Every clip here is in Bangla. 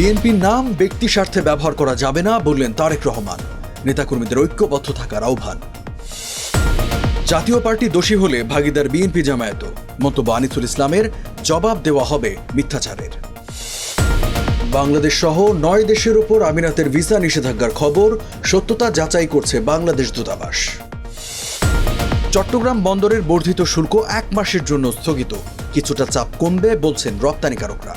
বিএনপির নাম ব্যক্তি স্বার্থে ব্যবহার করা যাবে না বললেন তারেক রহমান। নেতাকর্মীদের ঐক্যবদ্ধ থাকার আহ্বান। জাতীয় পার্টি দোষী হলে ভাগিদার বিএনপি জামায়াত। মন্তব্য আনিসুল ইসলামের, জবাব দেওয়া হবে মিথ্যাচারের। বাংলাদেশ সহ নয় দেশের ওপর আমিরাতের ভিসা নিষেধাজ্ঞার খবর, সত্যতা যাচাই করছে বাংলাদেশ দূতাবাস। চট্টগ্রাম বন্দরের বর্ধিত শুল্ক এক মাসের জন্য স্থগিত। কিছুটা চাপ কমবে বলছেন রপ্তানিকারকরা।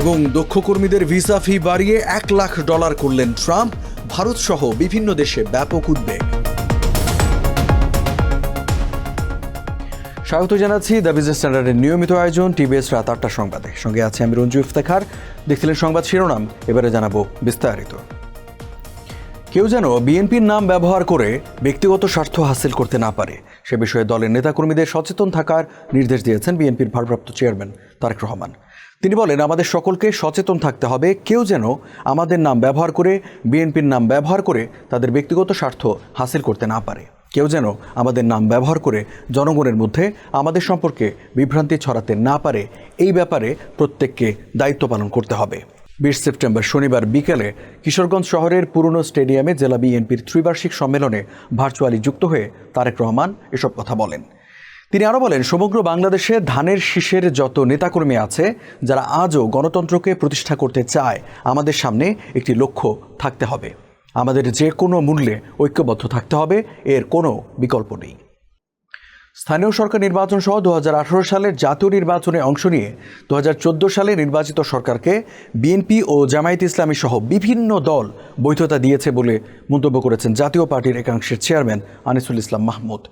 এবং দক্ষ কর্মীদের ভিসা ফি বাড়িয়ে এক লাখ ডলার করলেন ট্রাম্প ভারত সহ বিভিন্ন দেশে ব্যাপক উদ্বেগ। স্বাগত জানাচ্ছি দ্য বিজনেস স্ট্যান্ডার্ডের নিয়মিত আয়োজন টিবিএস রাত আটটা সংবাদে। সঙ্গে আছে আমি রঞ্জু ইফতেখার। দেখছিলেন সংবাদ শিরোনাম, এবারে জানাব বিস্তারিত। কেউ যেন বিএনপির নাম ব্যবহার করে ব্যক্তিগত স্বার্থ হাসিল করতে না পারে, সে বিষয়ে দলের নেতাকর্মীদের সচেতন থাকার নির্দেশ দিয়েছেন বিএনপির ভারপ্রাপ্ত চেয়ারম্যান তারেক রহমান। তিনি বলেন, আমাদের সকলকে সচেতন থাকতে হবে। কেউ যেন আমাদের নাম ব্যবহার করে, বিএনপির নাম ব্যবহার করে তাদের ব্যক্তিগত স্বার্থ হাসিল করতে না পারে। কেউ যেন আমাদের নাম ব্যবহার করে জনগণের মধ্যে আমাদের সম্পর্কে বিভ্রান্তি ছড়াতে না পারে, এই ব্যাপারে প্রত্যেককে দায়িত্ব পালন করতে হবে। বিশ সেপ্টেম্বর শনিবার বিকেলে কিশোরগঞ্জ শহরের পুরনো স্টেডিয়ামে জেলা বিএনপির ত্রিবার্ষিক সম্মেলনে ভার্চুয়ালি যুক্ত হয়ে তারেক রহমান এসব কথা বলেন। তিনি আরও বলেন, সমগ্র বাংলাদেশে ধানের শীষের যত নেতাকর্মী আছে, যারা আজও গণতন্ত্রকে প্রতিষ্ঠা করতে চায়, আমাদের সামনে একটি লক্ষ্য থাকতে হবে। আমাদের যে কোনো মূল্যে ঐক্যবদ্ধ থাকতে হবে, এর কোনো বিকল্প নেই। স্থানীয় সরকার নির্বাচন সহ দু হাজার আঠারো সালের জাতীয় নির্বাচনে অংশ নিয়ে দু হাজার চোদ্দ সালে নির্বাচিত সরকারকে বিএনপি ও জামায়াত ইসলামী সহ বিভিন্ন দল বৈধতা দিয়েছে বলে মন্তব্য করেছেন জাতীয় পার্টির একাংশের চেয়ারম্যান আনিসুল ইসলাম মাহমুদ।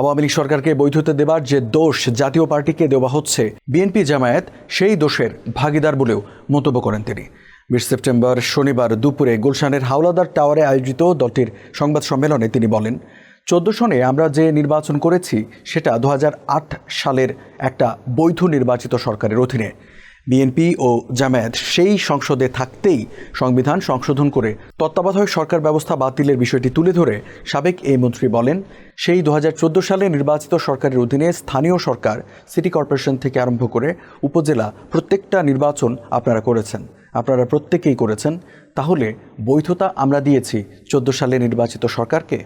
আওয়ামী লীগ সরকারকে বৈধতা দেবার যে দোষ জাতীয় পার্টিকে দেওয়া হচ্ছে, বিএনপি জামায়াত সেই দোষের ভাগিদার বলেও মন্তব্য করেন তিনি। বিশ সেপ্টেম্বর শনিবার দুপুরে গুলশানের হাওলাদার টাওয়ারে আয়োজিত দলটির সংবাদ সম্মেলনে তিনি বলেন, চোদ্দ সনে আমরা যে নির্বাচন করেছি, সেটা দু হাজার আট সালের একটা বৈধ নির্বাচিত সরকারের অধীনে। বিএনপি ও জামায়াত সেই সংসদে থাকতেই সংবিধান সংশোধন করে তত্ত্বাবধায়ক সরকার ব্যবস্থা বাতিলের বিষয়টি তুলে ধরে সাবেক এই মন্ত্রী বলেন, সেই দু হাজার চোদ্দ সালে নির্বাচিত সরকারের অধীনে স্থানীয় সরকার, সিটি কর্পোরেশন থেকে আরম্ভ করে উপজেলা প্রত্যেকটা নির্বাচন আপনারা করেছেন। আপনারা প্রত্যেকেই করেছেন। তাহলে বৈধতা আমরা দিয়েছি চোদ্দ সালে নির্বাচিত সরকারকে।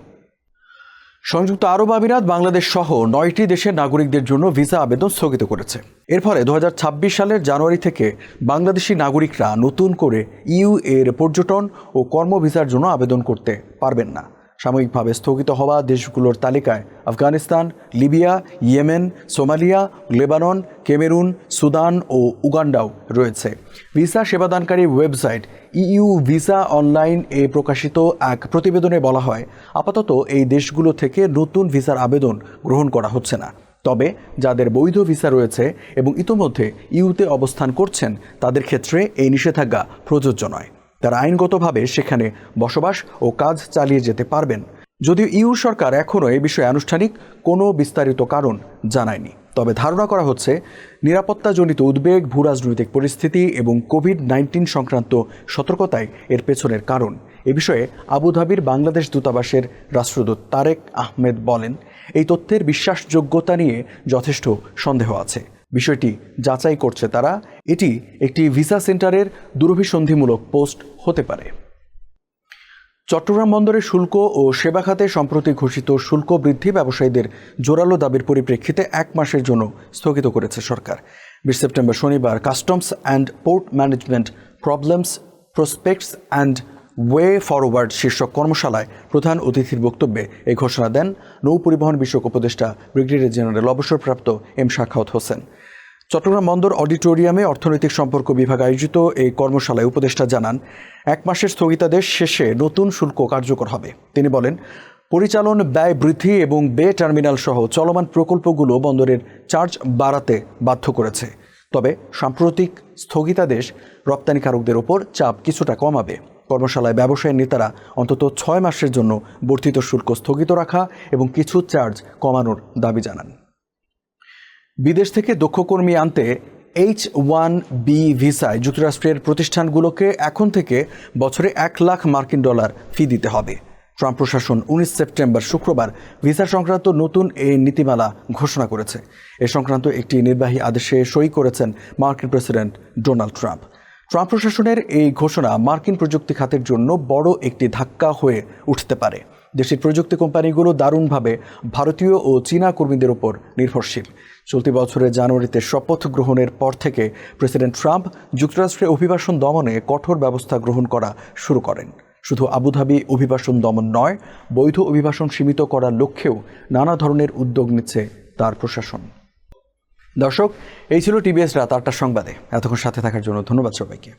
সংযুক্ত আরব আমিরাত বাংলাদেশ সহ নয়টি দেশের নাগরিকদের জন্য ভিসা আবেদন স্থগিত করেছে। এর ফলে দু হাজার ছাব্বিশ সালের জানুয়ারি থেকে বাংলাদেশি নাগরিকরা নতুন করে ইউ এর পর্যটন ও কর্ম ভিসার জন্য আবেদন করতে পারবেন না। সাময়িকভাবে স্থগিত হওয়া দেশগুলোর তালিকায় Afghanistan, Libya, Yemen, Somalia, Lebanon, Cameroon, Sudan ও উগান্ডাও রয়েছে। ভিসা সেবাদানকারী ওয়েবসাইট ইইউ ভিসা অনলাইন এ প্রকাশিত এক প্রতিবেদনে বলা হয়, আপাতত এই দেশগুলো থেকে নতুন ভিসার আবেদন গ্রহণ করা হচ্ছে না। তবে যাদের বৈধ ভিসা রয়েছে এবং ইতোমধ্যে ইউতে অবস্থান করছেন, তাদের ক্ষেত্রে এই নিষেধাজ্ঞা প্রযোজ্য নয়। তারা আইনগতভাবে সেখানে বসবাস ও কাজ চালিয়ে যেতে পারবেন। যদিও ইউ সরকার এখনও এ বিষয়ে আনুষ্ঠানিক কোনো বিস্তারিত কারণ জানায়নি। তবে ধারণা করা হচ্ছে, নিরাপত্তাজনিত উদ্বেগ ভূরাজনৈতিক পরিস্থিতি এবং কোভিড নাইন্টিন সংক্রান্ত সতর্কতাই এর পেছনের কারণ। এ বিষয়ে আবুধাবির বাংলাদেশ দূতাবাসের রাষ্ট্রদূত তারেক আহমেদ বলেন, এই তথ্যের বিশ্বাসযোগ্যতা নিয়ে যথেষ্ট সন্দেহ আছে। বিষয়টি যাচাই করছে তারা। এটি একটি ভিসা সেন্টারের দুরভিসন্ধিমূলক পোস্ট হতে পারে। চট্টগ্রাম বন্দরের শুল্ক ও সেবা খাতে সম্প্রতি ঘোষিত শুল্ক বৃদ্ধি ব্যবসায়ীদের জোরালো দাবির পরিপ্রেক্ষিতে এক মাসের জন্য স্থগিত করেছে সরকার। বিশ সেপ্টেম্বর শনিবার customs and port management problems, prospects and way forward শীর্ষক কর্মশালায় প্রধান অতিথির বক্তব্যে এই ঘোষণা দেন নৌ পরিবহন বিষয়ক উপদেষ্টা ব্রিগেডিয়ার জেনারেল অবসরপ্রাপ্ত এম শাখাওয়াত হোসেন। চট্টগ্রাম বন্দর অডিটোরিয়ামে অর্থনৈতিক সম্পর্ক বিভাগ আয়োজিত এই কর্মশালায় উপদেষ্টা জানান, এক মাসের স্থগিতাদেশ শেষে নতুন শুল্ক কার্যকর হবে। তিনি বলেন, পরিচালন ব্যয় বৃদ্ধি এবং বে টার্মিনাল সহ চলমান প্রকল্পগুলো বন্দরের চার্জ বাড়াতে বাধ্য করেছে। তবে সাম্প্রতিক স্থগিতাদেশ রপ্তানিকারকদের ওপর চাপ কিছুটা কমাবে। কর্মশালায় ব্যবসায়ী নেতারা অন্তত ছয় মাসের জন্য বর্ধিত শুল্ক স্থগিত রাখা এবং কিছু চার্জ কমানোর দাবি জানান। বিদেশ থেকে দক্ষ কর্মী আনতে এইচ ওয়ান বি ভিসায় যুক্তরাষ্ট্রের প্রতিষ্ঠানগুলোকে এখন থেকে বছরে এক লাখ মার্কিন ডলার ফি দিতে হবে। ট্রাম্প প্রশাসন উনিশ সেপ্টেম্বর শুক্রবার ভিসা সংক্রান্ত নতুন এই নীতিমালা ঘোষণা করেছে। এ সংক্রান্ত একটি নির্বাহী আদেশে সই করেছেন মার্কিন প্রেসিডেন্ট ডোনাল্ড ট্রাম্প। ট্রাম্প প্রশাসনের এই ঘোষণা মার্কিন প্রযুক্তি খাতের জন্য বড় একটি ধাক্কা হয়ে উঠতে পারে। দেশের প্রযুক্তি কোম্পানিগুলো দারুণভাবে ভারতীয় ও চীনা কর্মীদের উপর নির্ভরশীল। চলতি বছরের জানুয়ারিতে শপথ গ্রহণের পর থেকে প্রেসিডেন্ট ট্রাম্প যুক্তরাষ্ট্রে অভিবাসন দমনে কঠোর ব্যবস্থা গ্রহণ করা শুরু করেন। শুধু আবুধাবি অভিবাসন দমন নয়, বৈধ অভিবাসন সীমিত করার লক্ষ্যেও নানা ধরনের উদ্যোগ নিচ্ছে তার প্রশাসন। দর্শক এই ছিল টিভিএস রাত আটটার সংবাদে। এতক্ষণ সাথে থাকার জন্য ধন্যবাদ সবাইকে।